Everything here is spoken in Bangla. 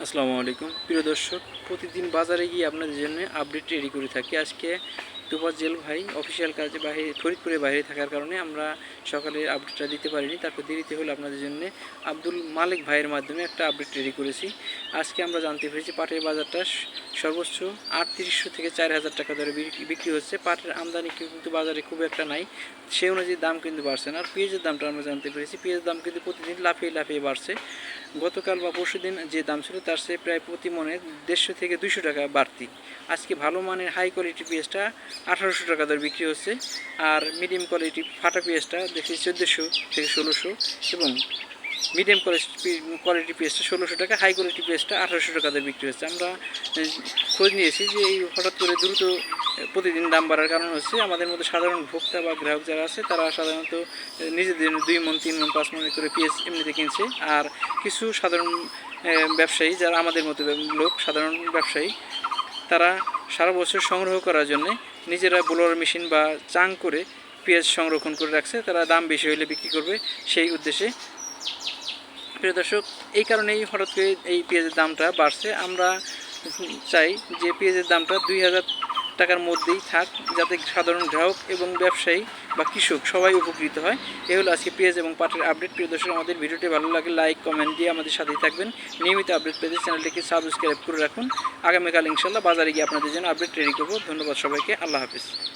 আসসালামু আলাইকুম। প্রিয় দর্শক, প্রতিদিন বাজারে গিয়ে আপনাদের জন্য আপডেট রেডি করে থাকি। আজকে তুফাজ্জেল ভাই অফিসিয়াল কাজে বাইরে ফরিদপুরে বাইরে থাকার কারণে আমরা সকালে আপডেটটা দিতে পারিনি। তারপর দেরিতে হলে আপনাদের জন্য আব্দুল মালিক ভাইয়ের মাধ্যমে একটা আপডেট রেডি করেছি। আজকে আমরা জানতে পেরেছি পাটের বাজারটা সর্বোচ্চ আটত্রিশশো থেকে চার হাজার টাকা বিক্রি- বিক্রি হচ্ছে। পাটের আমদানি কিন্তু বাজারে খুব একটা নাই। সে অনুযায়ী দাম কিন্তু বাড়ছে না। আর পেঁয়াজের দামটা আমরা জানতে পেরেছি। পেঁয়াজের দাম কিন্তু প্রতিদিন লাফিয়ে লাফিয়ে বাড়ছে। গতকাল বা পরশু দিন যে দাম ছিল তার চেয়ে প্রায় প্রতি মনে দেড়শো থেকে দুইশো টাকা বাড়তি। আজকে ভালো মানের হাই কোয়ালিটি পেঁয়াজটা আঠারোশো টাকা দর বিক্রি হচ্ছে আর মিডিয়াম কোয়ালিটি ফাটা পেঁয়াজটা দেখছি চোদ্দোশো থেকে ষোলোশো এবং মিডিয়াম কোয়ালিটি কোয়ালিটি পেঁয়াজটা ষোলোশো টাকা হাই কোয়ালিটি পেঁয়াজটা আঠারোশো টাকা দর বিক্রি হচ্ছে। আমরা খোঁজ নিয়েছি যে এই হঠাৎ করে দ্রুত প্রতিদিন দাম বাড়ার কারণ হচ্ছে আমাদের মধ্যে সাধারণ ভোক্তা বা গ্রাহক যারা আছে, তারা সাধারণত নিজেদের দুই মন, তিন মন, পাঁচ মন করে পেঁয়াজ এমনিতে কিনছে। আর কিছু সাধারণ ব্যবসায়ী যারা আমাদের মতো লোক, সাধারণ ব্যবসায়ী, তারা সারা বছর সংগ্রহ করার জন্যে নিজেরা ব্লোয়ার মেশিন বা চাং করে পেঁয়াজ সংরক্ষণ করে রাখছে। তারা দাম বেশি হলে বিক্রি করবে সেই উদ্দেশ্যে। প্রিয় দর্শক, এই কারণেই হঠাৎ করে এই পেঁয়াজের দামটা বাড়ছে। আমরা চাই যে পেঁয়াজের দামটা দুই হাজার টাকার মধ্যেই থাক, যাতে সাধারণ গ্রাহক এবং ব্যবসায়ী বা কৃষক সবাই উপকৃত হয়। এ হলো আজকে পেঁয়াজ এবং পাটের আপডেট। প্রিয় দর্শক, আমাদের ভিডিওটি ভালো লাগে লাইক কমেন্ট দিয়ে আমাদের সাথেই থাকবেন। নিয়মিত আপডেট পেতে চ্যানেলটিকে সাবস্ক্রাইব করে রাখুন। আগামীকাল ইনশাল্লাহ বাজারে গিয়ে আপনাদের জন্য আপডেট রেডি করব। ধন্যবাদ সবাইকে। আল্লাহ হাফিজ।